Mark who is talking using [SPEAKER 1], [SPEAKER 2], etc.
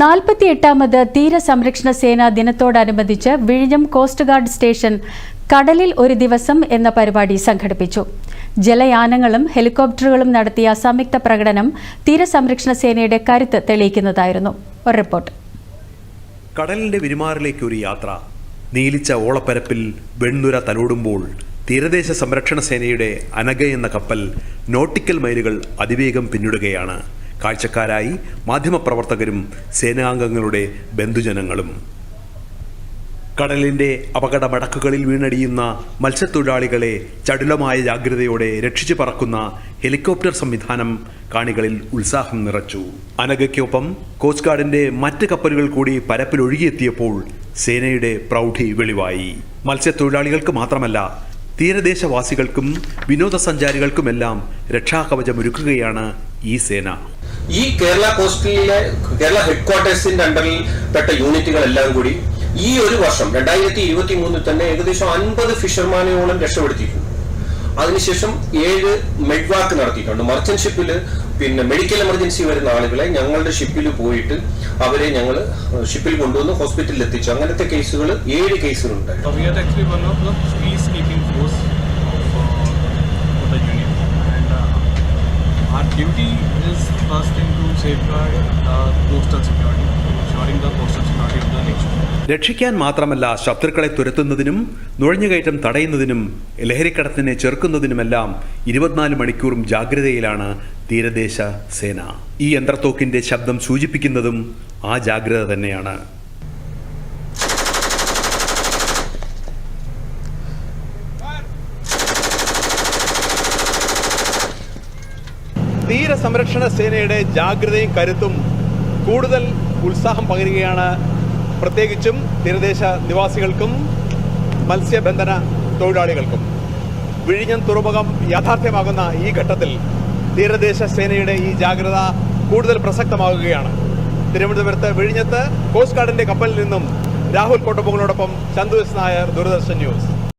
[SPEAKER 1] നാൽപ്പത്തിയെട്ടാമത് തീരസംരക്ഷണ സേനാ ദിനത്തോടനുബന്ധിച്ച് വിഴിഞ്ഞം കോസ്റ്റ് ഗാർഡ് സ്റ്റേഷൻ കടലിൽ ഒരു ദിവസം എന്ന പരിപാടി സംഘടിപ്പിച്ചു. ജലയാനങ്ങളും ഹെലികോപ്റ്ററുകളും നടത്തിയ സംയുക്ത പ്രകടനം തീരസംരക്ഷണ സേനയുടെ കരുത്ത് തെളിയിക്കുന്നതായിരുന്നു. ഒരു റിപ്പോർട്ട്.
[SPEAKER 2] കടലിന്റെ വിരുമാറിലേക്ക് ഒരു യാത്ര. നീലിച്ച ഓളപ്പരപ്പിൽ വെണ്ണുര തലോടുമ്പോൾ തീരദേശ സംരക്ഷണ സേനയുടെ അനഗ എന്ന കപ്പൽ നോട്ടിക്കൽ മൈലുകൾ അതിവേഗം പിന്നിടുകയാണ്. കാഴ്ചക്കാരായി മാധ്യമപ്രവർത്തകരും സേനാംഗങ്ങളുടെ ബന്ധുജനങ്ങളും. കടലിന്റെ അപകടമടക്കുകളിൽ വീണടിയുന്ന മത്സ്യത്തൊഴിലാളികളെ ചടുലമായ ജാഗ്രതയോടെ രക്ഷിച്ചു പറക്കുന്ന ഹെലികോപ്റ്റർ സംവിധാനം കാണികളിൽ ഉത്സാഹം നിറച്ചു. അനഗയ്ക്കൊപ്പം കോസ്റ്റ് ഗാർഡിന്റെ മറ്റ് കപ്പലുകൾ കൂടി പരപ്പിലൊഴുകിയെത്തിയപ്പോൾ സേനയുടെ പ്രൗഢി വെളിവായി. മത്സ്യത്തൊഴിലാളികൾക്ക് മാത്രമല്ല തീരദേശവാസികൾക്കും വിനോദസഞ്ചാരികൾക്കുമെല്ലാം രക്ഷാകവചമൊരുക്കുകയാണ് ഈ സേന.
[SPEAKER 3] ഈ കേരള കോസ്റ്റലിലെ കേരള ഹെഡ്ക്വാർട്ടേഴ്സിന്റെ അണ്ടറിൽ പെട്ട യൂണിറ്റുകളെല്ലാം കൂടി ഈ ഒരു വർഷം രണ്ടായിരത്തി ഇരുപത്തി മൂന്നിൽ തന്നെ ഏകദേശം അൻപത് ഫിഷർമാനോളം രക്ഷപ്പെടുത്തിയിട്ടുണ്ട്. അതിനുശേഷം ഏഴ് മെഡ്വാക്ക് നടത്തിയിട്ടുണ്ട്. മർച്ചന്റ് ഷിപ്പിൽ പിന്നെ മെഡിക്കൽ എമർജൻസി വരുന്ന ആളുകളെ ഞങ്ങളുടെ ഷിപ്പിൽ പോയിട്ട് അവരെ ഞങ്ങൾ ഷിപ്പിൽ കൊണ്ടുവന്ന് ഹോസ്പിറ്റലിൽ എത്തിച്ചു. അങ്ങനത്തെ കേസുകൾ ഏഴ് കേസുകളുണ്ട്
[SPEAKER 4] duty is first thing to safeguard the coastal security, ensuring the coastal security of the nation.
[SPEAKER 2] രക്ഷിക്കാൻ മാത്രമല്ല ശത്രുക്കളെ തുരത്തുന്നതിനും നുഴഞ്ഞുകയറ്റം തടയുന്നതിനും ലഹരിക്കടത്തിനെ ചെറുക്കുന്നതിനുമെല്ലാം ഇരുപത്തിനാല് മണിക്കൂറും ജാഗ്രതയിലാണ് തീരദേശ സേന ഈ യന്ത്രത്തോക്കിന്റെ ശബ്ദം സൂചിപ്പിക്കുന്നതും ആ ജാഗ്രത തന്നെയാണ് തീരസംരക്ഷണ സേനയുടെ ജാഗ്രതയും കരുത്തും കൂടുതൽ ഉത്സാഹം പകരുകയാണ്. പ്രത്യേകിച്ചും തീരദേശ നിവാസികൾക്കും മത്സ്യബന്ധന തൊഴിലാളികൾക്കും. വിഴിഞ്ഞം തുറമുഖം യാഥാർത്ഥ്യമാകുന്ന ഈ ഘട്ടത്തിൽ തീരദേശ സേനയുടെ ഈ ജാഗ്രത കൂടുതൽ പ്രസക്തമാകുകയാണ്. തിരുവനന്തപുരത്ത് വിഴിഞ്ഞത്ത് കോസ്റ്റ് ഗാർഡിന്റെ കപ്പലിൽ നിന്നും രാഹുൽ കോട്ടപ്പുകളോടൊപ്പം ചന്തു നായർ ദൂരദർശൻ ന്യൂസ്.